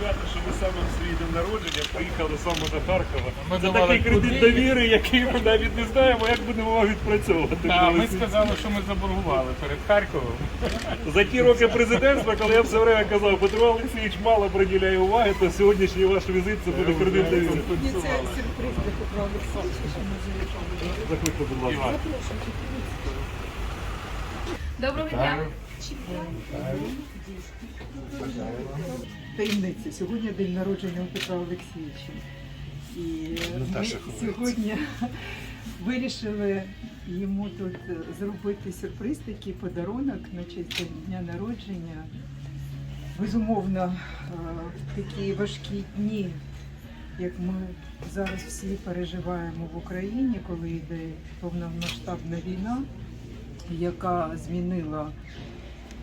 свято, що ви саме в свій день народження приїхали саме до Харкова. Ми Це давали такий кредит куди? довіри, який ми навіть не знаємо, як будемо його відпрацьовувати. Да, ми сказали, що ми заборгували перед Харковом. За ті роки президентства, коли я все время казав, Петро Олексійович мало приділяє уваги, то сьогоднішній ваш візит це буде кредит довіри. Ні, це сюрприз для Петра Олексійовича, що ми завітали. Заходьте, будь ласка. Доброго дня. Таємниця. Сьогодні день народження у Петра Олексійовича. І ми сьогодні вирішили йому тут зробити сюрприз, такий подарунок на честь дня народження. Безумовно, е, в такі важкі дні, як ми зараз всі переживаємо в Україні, коли йде повномасштабна війна, яка змінила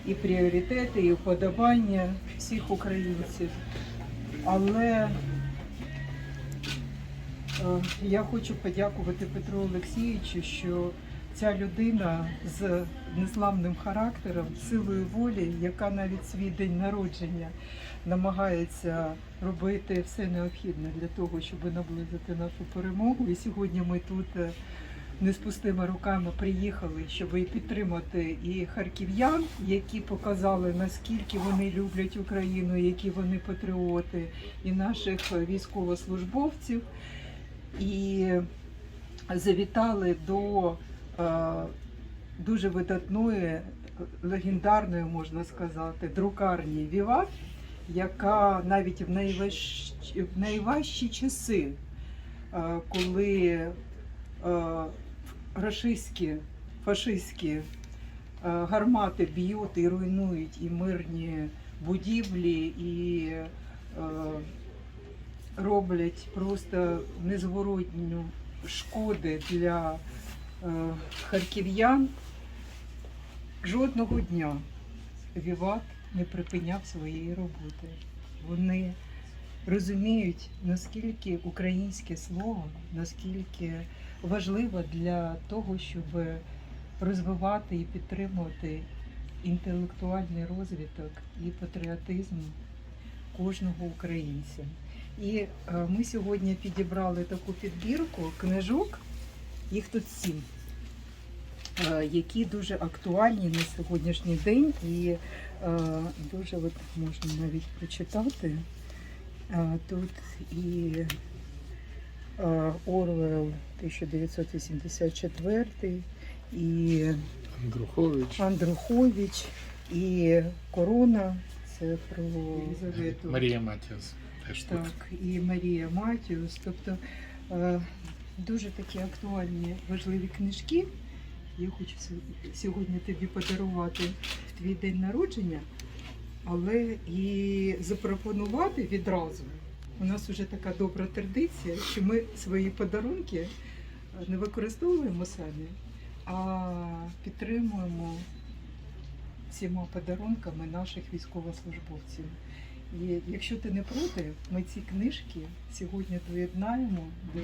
і пріоритети, і вподобання всіх українців. Але е, я хочу подякувати Петру Олексійовичу, що ця людина з незламним характером, силою волі, яка навіть свій день народження намагається робити все необхідне для того, щоб наблизити нашу перемогу. І сьогодні ми тут е, не з руками приїхали, щоб і підтримати і харків'ян, які показали наскільки вони люблять Україну, які вони патріоти, і наших військовослужбовців. І завітали до е, дуже видатної, легендарної, можна сказати, друкарні Віват, яка навіть в найважчі, в найважчі часи, е, коли е, рашистські, фашистські е, гармати б'ють і руйнують і мирні будівлі, і е, роблять просто незворотню шкоди для е, харків'ян. Жодного дня Віват не припиняв своєї роботи. Вони розуміють, наскільки українське слово, наскільки важливо для того, щоб розвивати і підтримувати інтелектуальний розвиток і патріотизм кожного українця. І е, ми сьогодні підібрали таку підбірку книжок, їх тут сім, е, які дуже актуальні на сьогоднішній день і е, дуже от можна навіть прочитати. Тут і Орвел 1984, і Андрухович. Андрухович, і Корона. Це про Єлизавету. Марія Матіас. Теж тут. Так, і Марія Матіус. Тобто е, дуже такі актуальні, важливі книжки. Я хочу сьогодні тобі подарувати в твій день народження, але і запропонувати відразу. У нас вже така добра традиція, що ми свої подарунки е, не використовуємо самі, а підтримуємо всіма подарунками наших військовослужбовців. І якщо ти не проти, ми ці книжки сьогодні доєднаємо до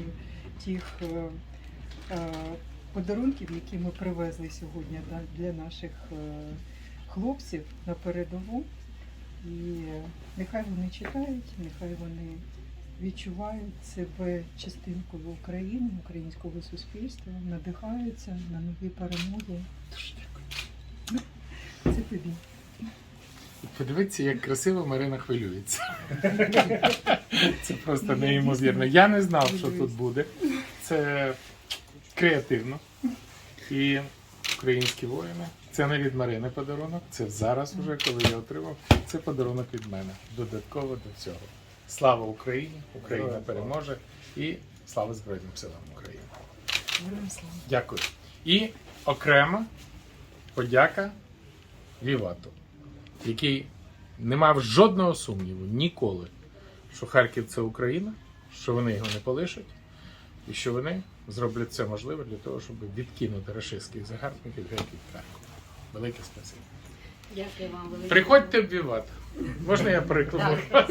тих е, е, подарунків, які ми привезли сьогодні для наших хлопців на передову. І нехай вони читають, нехай вони відчувають себе частинкою України, українського суспільства, надихаються на нові перемоги. Дуже дякую. Це тобі. Подивіться, як красиво Марина хвилюється. Це просто неймовірно. Я не знав, що тут буде. Це креативно. І українські воїни. Це не від Марини подарунок. Це зараз, уже, коли я отримав. Це подарунок від мене. Додатково до цього. Слава Україні! Україна переможе і слава Збройним силам України. Дякую. І окрема подяка Вівату, який не мав жодного сумніву ніколи, що Харків це Україна, що вони його не полишать, і що вони зроблять все можливе для того, щоб відкинути рашистських загарбників геть від Харкова. Велике спасибі. Дякую вам велике. Приходьте вбивати. Можна я прикладу? Так.